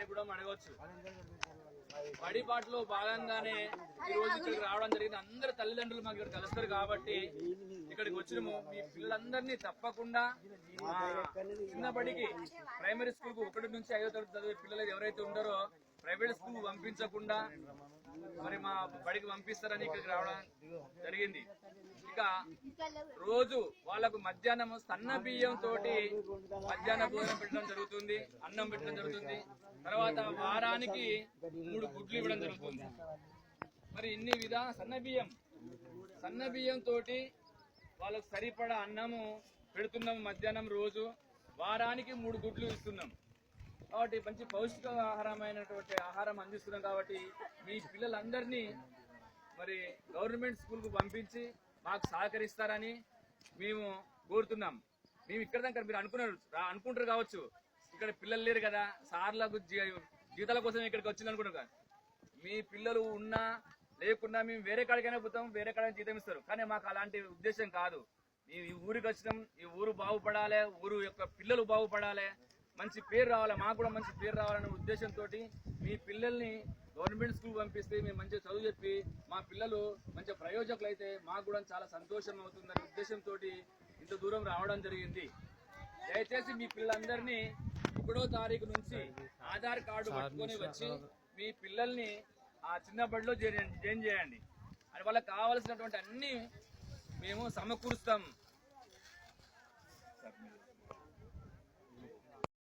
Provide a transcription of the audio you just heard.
అని కూడా అడగవచ్చు. బడిపాటలో భాగంగానే ఈ రోజు ఇక్కడికి రావడం జరిగింది. అందరు తల్లిదండ్రులు మాకు ఇక్కడ కలుస్తారు కాబట్టి ఇక్కడికి వచ్చినము. మీ పిల్లలందరినీ తప్పకుండా చిన్నప్పటికి ప్రైమరీ స్కూల్కు ఒకటి నుంచి ఐదో తరగతి చదివే పిల్లలు ఎవరైతే ఉండరో ప్రైవేట్ స్కూల్ పంపించకుండా మరి మా బడికి పంపిస్తారని ఇక్కడికి రావడం జరిగింది. ఇక రోజు వాళ్ళకు మధ్యాహ్నం సన్న బియ్యం తోటి మధ్యాహ్న భోజనం పెట్టడం జరుగుతుంది అన్నం పెట్టడం జరుగుతుంది. తర్వాత వారానికి మూడు గుడ్లు ఇవ్వడం జరుగుతుంది. మరి ఇన్ని విధా సన్న బియ్యం సన్న బియ్యం తోటి వాళ్ళకు సరిపడా అన్నము పెడుతున్నాము మధ్యాహ్నం రోజు. వారానికి మూడు గుడ్లు ఇస్తున్నాం. కాబట్టి మంచి పౌష్టిక ఆహారమైనటువంటి ఆహారం అందిస్తున్నాం కాబట్టి మీ పిల్లలందరినీ మరి గవర్నమెంట్ స్కూల్కు పంపించి మాకు సహకరిస్తారని మేము కోరుతున్నాం. మేము ఇక్కడ దాకా మీరు అనుకున్నారు అనుకుంటారు కావచ్చు. ఇక్కడ పిల్లలు లేరు కదా సార్లకు జీ- జీతాల కోసం ఇక్కడికి వచ్చింది అనుకుంటారు కదా. మీ పిల్లలు ఉన్నా లేకున్నా మేము వేరే కాడికైనా పోతాం వేరే కాడికి జీతం ఇస్తారు. కానీ మాకు అలాంటి ఉద్దేశం కాదు. మేము ఈ ఊరికి వచ్చినాం ఈ ఊరు బాగుపడాలి ఊరు యొక్క పిల్లలు బాగుపడాలి మంచి పేరు రావాలి? మాకు కూడా మంచి పేరు రావాలనే ఉద్దేశంతో మీ పిల్లల్ని గవర్నమెంట్ స్కూల్ పంపిస్తే మేము మంచిగా చదువు చెప్పి మా పిల్లలు మంచి ప్రయోజకులు అయితే మాకు కూడా చాలా సంతోషం అవుతుందనే ఉద్దేశంతో ఇంత దూరం రావడం జరిగింది. దయచేసి మీ పిల్లలందరినీ ఒకటో తారీఖు నుంచి ఆధార్ కార్డు పట్టుకొని వచ్చి మీ పిల్లల్ని ఆ చిన్న బడిలో జాయిన్ చేయండి. అది వాళ్ళకి కావాల్సినటువంటి అన్ని మేము సమకూరుస్తాం.